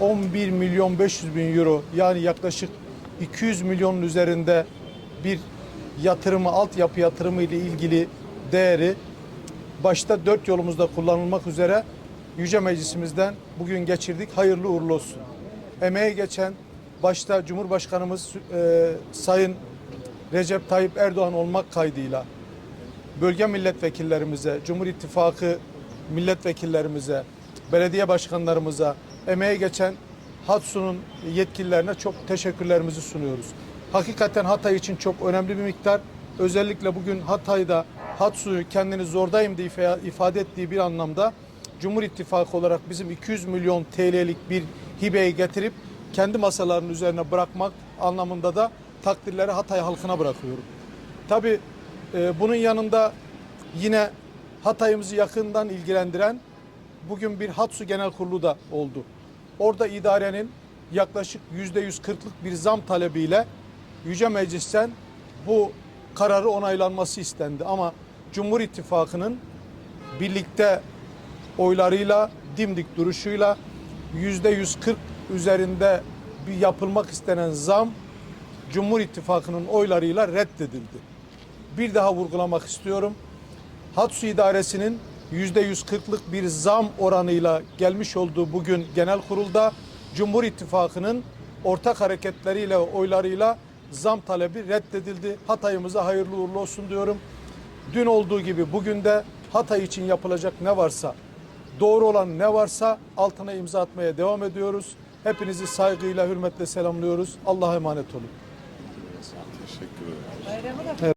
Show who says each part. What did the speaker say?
Speaker 1: 11 milyon 500 bin euro yani yaklaşık 200 milyonun üzerinde bir yatırımı, altyapı yatırımı ile ilgili değeri başta dört yolumuzda kullanılmak üzere Yüce Meclisimizden bugün geçirdik. Hayırlı uğurlu olsun. Emeği geçen başta Cumhurbaşkanımız e, Sayın Recep Tayyip Erdoğan olmak kaydıyla bölge milletvekillerimize, Cumhur İttifakı milletvekillerimize, belediye başkanlarımıza, emeği geçen Hatsu'nun yetkililerine çok teşekkürlerimizi sunuyoruz. Hakikaten Hatay için çok önemli bir miktar. Özellikle bugün Hatay'da Hatsu'yu kendini zordayım diye ifa- ifade ettiği bir anlamda Cumhur İttifakı olarak bizim 200 milyon TL'lik bir hibeyi getirip kendi masalarının üzerine bırakmak anlamında da takdirleri Hatay halkına bırakıyorum. Tabii e, bunun yanında yine Hatay'ımızı yakından ilgilendiren bugün bir Hatsu Genel Kurulu da oldu. Orada idarenin yaklaşık yüzde yüz kırklık bir zam talebiyle Yüce Meclis'ten bu kararı onaylanması istendi. Ama Cumhur İttifakı'nın birlikte oylarıyla, dimdik duruşuyla yüzde 140 üzerinde bir yapılmak istenen zam Cumhur İttifakı'nın oylarıyla reddedildi. Bir daha vurgulamak istiyorum. Hatsu idaresinin %140'lık bir zam oranıyla gelmiş olduğu bugün genel kurulda Cumhur İttifakı'nın ortak hareketleriyle, oylarıyla zam talebi reddedildi. Hatay'ımıza hayırlı uğurlu olsun diyorum. Dün olduğu gibi bugün de Hatay için yapılacak ne varsa, doğru olan ne varsa altına imza atmaya devam ediyoruz. Hepinizi saygıyla, hürmetle selamlıyoruz. Allah'a emanet olun. Teşekkür ederim.